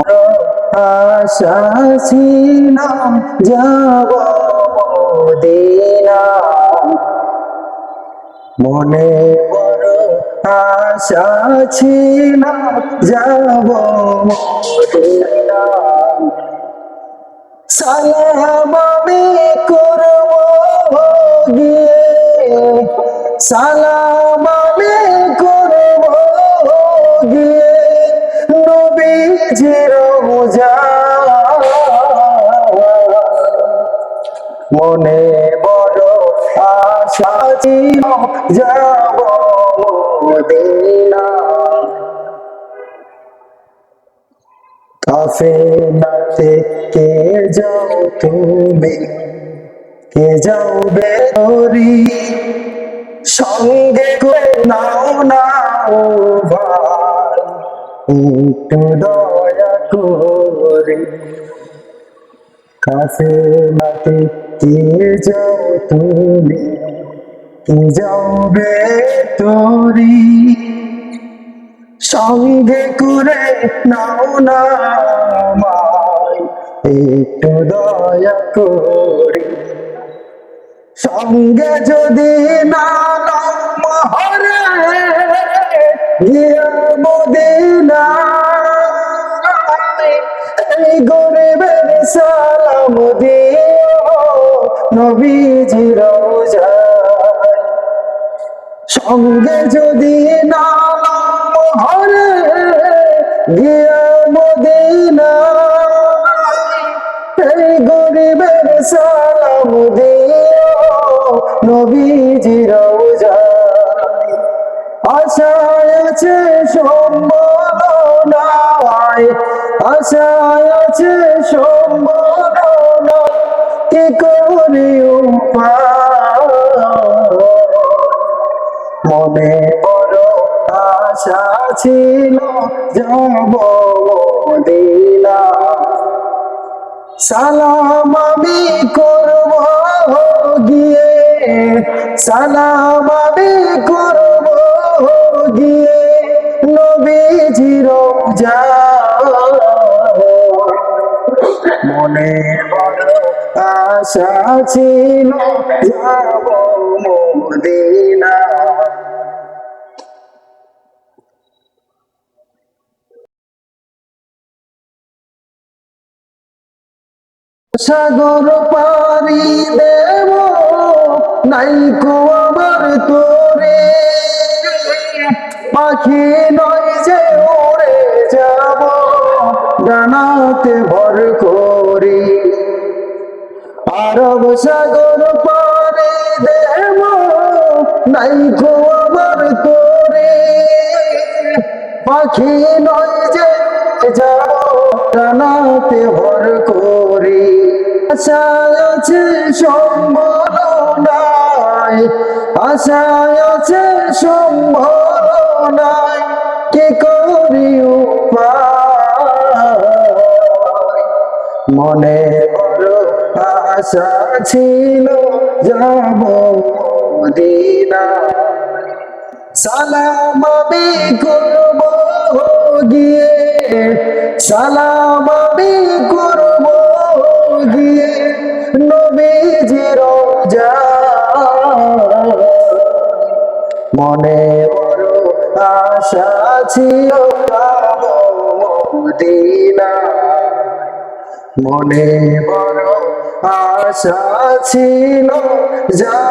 আশা ছিল যাব দিনা মনে বড় আশা ছিল যাব মদিনা সালাম আমি করব গিয়ে। সালাম মনে বড় আশা ছিল, যাব মদিনা। কাফেলাতে কে যাও তুমি? কে যাও বেরি সঙ্গে করে নাও নাও ভাই। একটু দয়া করে। কাফেলাতে কে যাও তুমি? কে যাও বেতরি সঙ্গে করে নাও না একটু দয়া করে। সঙ্গে যদি না নাও মহরে মদিনা নবীজি সঙ্গে যদি নাম হরে গরিবের সালাম দিও আশায় আছে আশায় আছে সম্ভাবনা করি মনে বড় আশা ছিল যাব সালাম আমি করব গিয়ে, সালাম আমি করব গিয়ে, নবীজির যা মনে আশা ছিল সাগর পারি দেব নাই কো আমার তোরে। পাখি নয় আরব সাগর পারে দেব নাই আমার তোরে পাখি নয় যে যাব ডানাতে ভর করি। আশায় আছে সম্ভাবনায়, আশায় আছে সম্ভাবনায়, কি করি উপায়? মনে আশা ছিল যাব দিনা সালাম আমি করব গিয়ে, সালাম আমি করব গিয়ে, নবীজির যা মনে বড় আশা ছিল যাব মদিনা। মনে বড় আশা ছিল যা